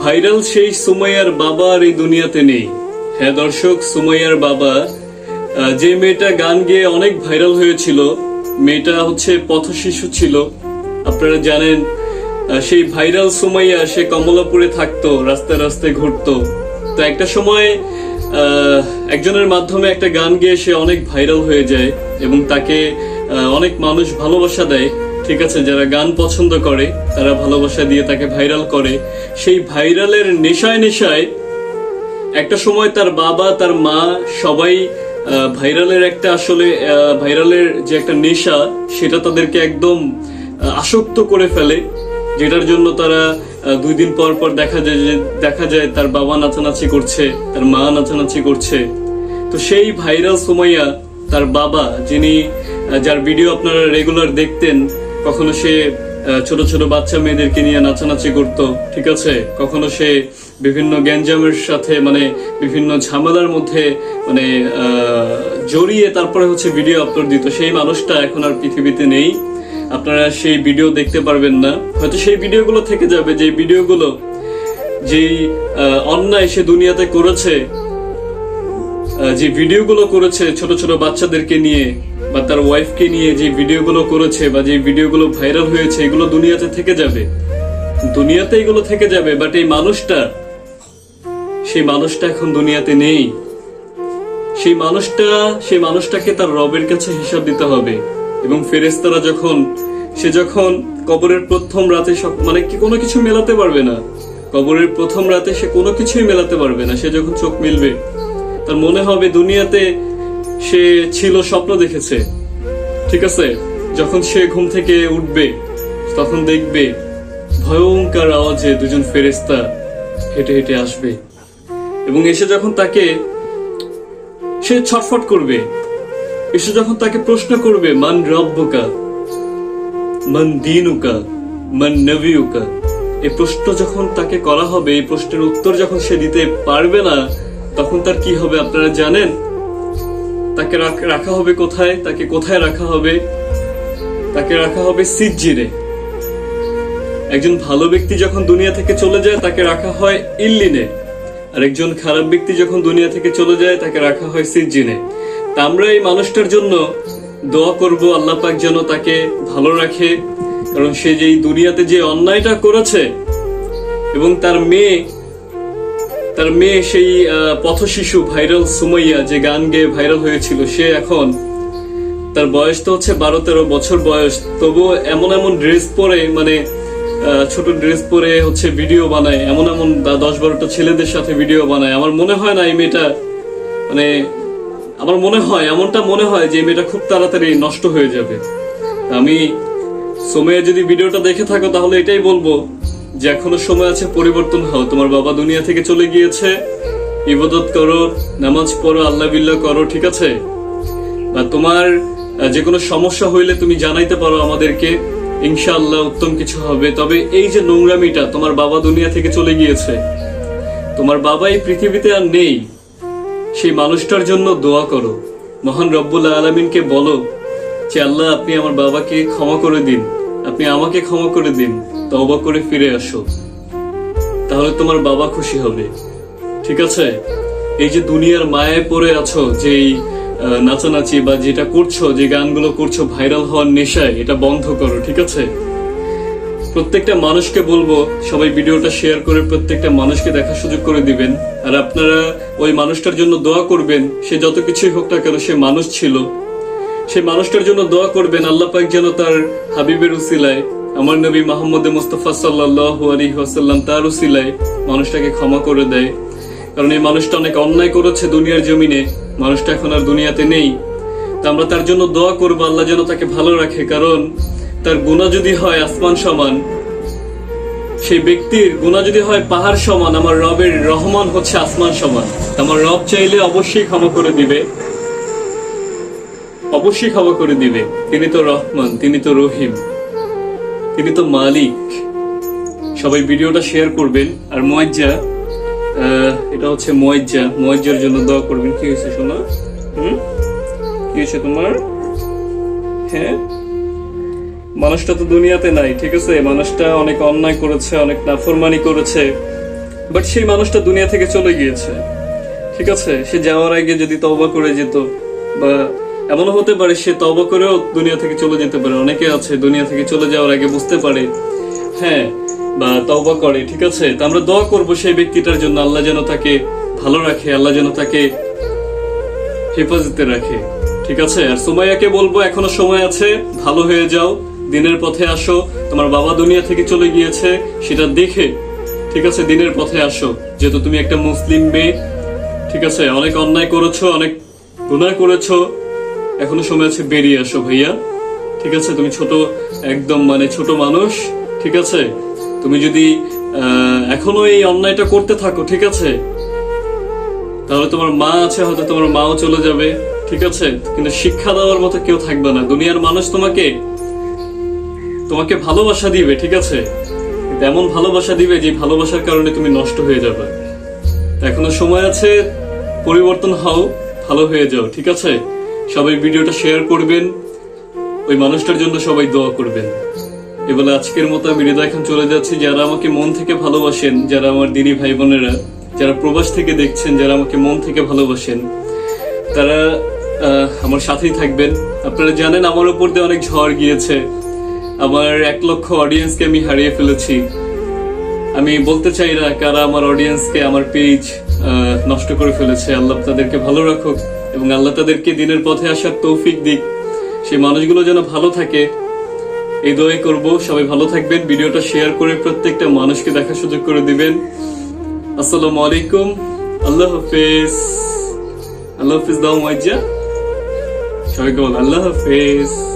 Viral সেই সুমাইয়ার বাবা আর এই দুনিয়াতে নেই। হ্যাঁ দর্শক, সুমাইয়ার বাবা যে মেয়েটা গান গেয়ে অনেক ভাইরাল হয়েছিল, মেয়েটা হচ্ছে পথ শিশু ছিল। আপনারা জানেন সেই ভাইরাল সুমাইয়া, সে কমলাপুরে থাকতো, রাস্তায় রাস্তায় ঘুরতো। তো একটা সময় একজনের মাধ্যমে একটা গান গেয়ে সে অনেক ভাইরাল হয়ে যায় এবং তাকে অনেক মানুষ ভালোবাসা দেয়। ঠিক আছে, যারা গান পছন্দ করে, তারা ভালোবাসা দিয়ে তাকে ভাইরাল করে। সেই ভাইরালের নেশায় নেশায় একটা সময় তার বাবা, তার মা সবাই ভাইরালের একটা আসলে ভাইরালের যে একটা নেশা, সেটা তাদেরকে একদম আসক্ত করে ফেলে, যেটার জন্য তারা দুই দিন পর পর দেখা যায় যে, দেখা যায় তার বাবা নাচানাচি করছে, তার মা নাচানাচি করছে। তো সেই ভাইরাল সুমাইয়া তার বাবা, যিনি যার ভিডিও আপনারা রেগুলার দেখতেন কখনো সে ছোট ছোট বাচ্চা মেয়েদেরকে নিয়ে নাচানাচি করত, ঠিক আছে? কখনো সে বিভিন্ন গ্যাঞ্জামের সাথে মানে বিভিন্ন ঝামেলার মধ্যে মানে জড়িয়ে তারপরে হচ্ছে ভিডিও আপলোড দিত। সেই মানুষটা এখন আর পৃথিবীতে নেই। আপনারা সেই ভিডিও দেখতে পারবেন না। হয়তো সেই ভিডিওগুলো থেকে যাবে, যে ভিডিওগুলো যেই অন্যায় সে দুনিয়াতে করেছে যে ভিডিওগুলো করেছে ছোট ছোট বাচ্চাদেরকে নিয়ে বা তার ওয়াইফকে নিয়ে যে ভিডিওগুলো করেছে বা যে ভিডিওগুলো ভাইরাল হয়েছে, এগুলো দুনিয়াতে থেকে যাবে। দুনিয়াতে এগুলো থেকে যাবে বাট এই মানুষটা, সেই মানুষটা এখন দুনিয়াতে নেই। সেই মানুষটা, সেই মানুষটাকে তার রবের কাছে হিসাব দিতে হবে। এবং ফেরেস্তারা যখন, সে যখন কবরের প্রথম রাতে সব মানে কি কোনো কিছু মেলাতে পারবে না, কবরের প্রথম রাতে সে কোনো কিছুই মেলাতে পারবে না, সে যখন চোখ মিলবে, তার মনে হবে দুনিয়াতে সে ছিল স্বপ্ন দেখেছে। ঠিক আছে? যখন সে ঘুম থেকে উঠবে, তখন দেখবে ভয়ঙ্কর আওয়াজে দুজন ফেরেস্তা হেঁটে হেঁটে আসবে। এবং এসে যখন তাকে, সে ছটফট করবে। এসে যখন তাকে প্রশ্ন করবে, মান রব্বকা? মান দিনুকা? মান নবিউকা এই প্রশ্ন যখন তাকে করা হবে, এই প্রশ্নের উত্তর যখন সে দিতে পারবে না, তখন তার কি হবে আপনারা জানেন? তাকে রাখা হবে কোথায়? তাকে কোথায় রাখা হবে? তাকে রাখা হবে সিজ্জিরে। একজন ভালো ব্যক্তি যখন দুনিয়া থেকে চলে যায়, তাকে রাখা হয় ইল্লিনে। আর একজন খারাপ ব্যক্তি যখন দুনিয়া থেকে চলে যায়, তাকে রাখা হয় সিজ্জিনে। তা আমরা এই মানুষটার জন্য দোয়া করব, আল্লাহ পাক যেন তাকে ভালো রাখে। কারণ সে যে দুনিয়াতে যে অন্যায়টা করেছে এবং তার মেয়ে তার মেয়ে সেই আহ, পথশিশু ভাইরাল সুমাইয়া যে গান গেয়ে ভাইরাল হয়েছিল সে এখন তার বয়স তো হচ্ছে বারো তেরো বছর বয়স। তবুও এমন এমন ড্রেস পরে মানে ছোট ড্রেস পরে হচ্ছে ভিডিও বানায় এমন এমন দশ বারোটা ছেলেদের সাথে ভিডিও বানায়। আমার মনে হয় না এই মেয়েটা মানে আমার মনে হয় এমনটা মনে হয় যে মেয়েটা খুব তাড়াতাড়ি নষ্ট হয়ে যাবে। আমি সময়ে যদি ভিডিওটা দেখে থাকো তাহলে এটাই বলব যে এখনও সময় আছে, পরিবর্তন হও। তোমার বাবা দুনিয়া থেকে চলে গিয়েছে। ইবাদত করো, নামাজ পড়ো, আল্লাহ বিল্লাহ করো, ঠিক আছে? বা তোমার যে কোনো সমস্যা হইলে তুমি জানাইতে পারো আমাদেরকে। ইনশাআল্লাহ উত্তম কিছু হবে। তবে এই যে নোংরামিটা, তোমার বাবা দুনিয়া থেকে চলে গিয়েছে। তোমার বাবা এই পৃথিবীতে আর নেই। সেই মানুষটার জন্য দোয়া করো। মহান রব্বুল্লাহ আলমিনকে বলো যে, আল্লাহ, আপনি আমার বাবাকে ক্ষমা করে দিন। আপনি আমাকে ক্ষমা করে দিন। তওবা করে ফিরে আসো। তাহলে তোমার বাবা খুশি হবে। ঠিক আছে? এই যে দুনিয়ার মায়ায় পড়ে আছো যে নাচানাচি বা যেটা করছ, যে গানগুলো করছ ভাইরাল হওয়ার নেশায়, এটা বন্ধ করো, ঠিক আছে? প্রত্যেকটা মানুষকে বলব, সবাই ভিডিওটা শেয়ার করে প্রত্যেকটা মানুষকে দেখার সুযোগ করে দিবেন। আর আপনারা ওই মানুষটার জন্য দোয়া করবেন, সে যত কিছুই হোক না কেন সে মানুষ ছিল। সেই মানুষটার জন্য দোয়া করবেন, আল্লাহ পাক যেন তার হাবিবের উসিলায় আমার নবী মোহাম্মদ মুস্তফা আলাইহি ওয়াসাল্লাম তার উসিলায় মানুষটাকে ক্ষমা করে দেয়। কারণ এই মানুষটা অনেক অন্যায় করেছে দুনিয়ার জমিনে, মানুষটা এখন আর দুনিয়াতে নেই। তা আমরা তার জন্য দোয়া করব, আল্লাহ যেন তাকে ভালো রাখে, কারণ তার গুণা যদি হয় আসমান সমান, সেই ব্যক্তির গুণা যদি হয় পাহাড় সমান, আমার রবের রহমান হচ্ছে আসমান সমান। আমার রব চাইলে অবশ্যই ক্ষমা করে দিবে। অবশ্যই ক্ষমা করে দিবে। তিনি তো রহমান, তিনি তো রহিম। তিনি তো মালিক। সবাই ভিডিওটা শেয়ার করবেন। আর মজ্জা এটা হচ্ছে মজ্জা মজ্জার জন্য দোয়া করবেন। কি হয়েছে শোনা হুম? কি হয়েছে তোমার? হ্যাঁ? মানুষটা তো দুনিয়াতে নাই, ঠিক আছে? মানুষটা অনেক অন্যায় করেছে, অনেক নাফরমানি করেছে। বাট সেই মানুষটা দুনিয়া থেকে চলে গিয়েছে। ঠিক আছে? সে যাওয়ার আগে যদি তওবা করে যেত বা এমনও হতে পারে সে তওবা করেও দুনিয়া থেকে চলে যেতে পারে। অনেকে আছে দুনিয়া থেকে চলে যাওয়ার আগে বুঝতে পারে হ্যাঁ বা তওবা করে, ঠিক আছে? তা আমরা দোয়া করব সেই ব্যক্তিটার জন্য, আল্লাহ যেন তাকে ভালো রাখে, আল্লাহ যেন তাকে হেফাজতে রাখে, ঠিক আছে? আর সুমাইয়াকে বলব, এখনও সময় আছে, ভালো হয়ে যাও, দিনের পথে আসো, তোমার বাবা দুনিয়া থেকে চলে গিয়েছে, সেটা দেখে, ঠিক আছে, দিনের পথে আসো। যেহেতু তুমি একটা মুসলিম মেয়ে, ঠিক আছে? অনেক অন্যায় করেছ, অনেক গুনাহ করেছ এখনও সময় আছে, বেরিয়ে আসো ভাইয়া। ঠিক আছে? তুমি ছোট, একদম মানে ছোট মানুষ, ঠিক আছে? তুমি যদি এখনও এই অন্যায়টা করতে থাকো, ঠিক আছে? তাহলে তোমার মা আছে, হয়তো তোমার মাও চলে যাবে, ঠিক আছে? কিন্তু শিক্ষা দেওয়ার মতো কেউ থাকবে না। দুনিয়ার মানুষ তোমাকে তোমাকে ভালোবাসা দিবে, ঠিক আছে? এমন ভালোবাসা দিবে যে ভালোবাসার কারণে তুমি নষ্ট হয়ে যাবে। এখনও সময় আছে, পরিবর্তন হও, ভালো হয়ে যাও, ঠিক আছে? সবাই ভিডিওটা শেয়ার করবেন। ওই মানুষটার জন্য সবাই দোয়া করবেন। এবেলা আজকের মতো আমি হৃদয় এখন চলে যাচ্ছি। যারা আমাকে মন থেকে ভালোবাসেন, যারা আমার দিদি ভাই বোনেরা, যারা প্রবাস থেকে দেখছেন, যারা আমাকে মন থেকে ভালোবাসেন, তারা আমার সাথেই থাকবেন। আপনারা জানেন আমার উপর দিয়ে অনেক ঝড় গিয়েছে। আমার এক লক্ষ অডিয়েন্সকে আমি হারিয়ে ফেলেছি। আমি বলতে চাই না কারা আমার অডিয়েন্সকে আমার পেজ নষ্ট করে ফেলেছে। আল্লাহ তাদেরকে ভালো রাখুক এবং আল্লাহ তাদেরকে দিনের পথে আসার তৌফিক দিক। সেই মানুষগুলো যেন ভালো থাকে। এই দোয়াই করব। সবাই ভালো থাকবেন। ভিডিওটা শেয়ার করে প্রত্যেকটা মানুষকে দেখার সুযোগ করে দিবেন। আসসালামু আলাইকুম। আল্লাহ হাফেজ। আল্লাহ হাফেজ দাও মজ্জা সবাইকে বল, আল্লাহ হাফেজ।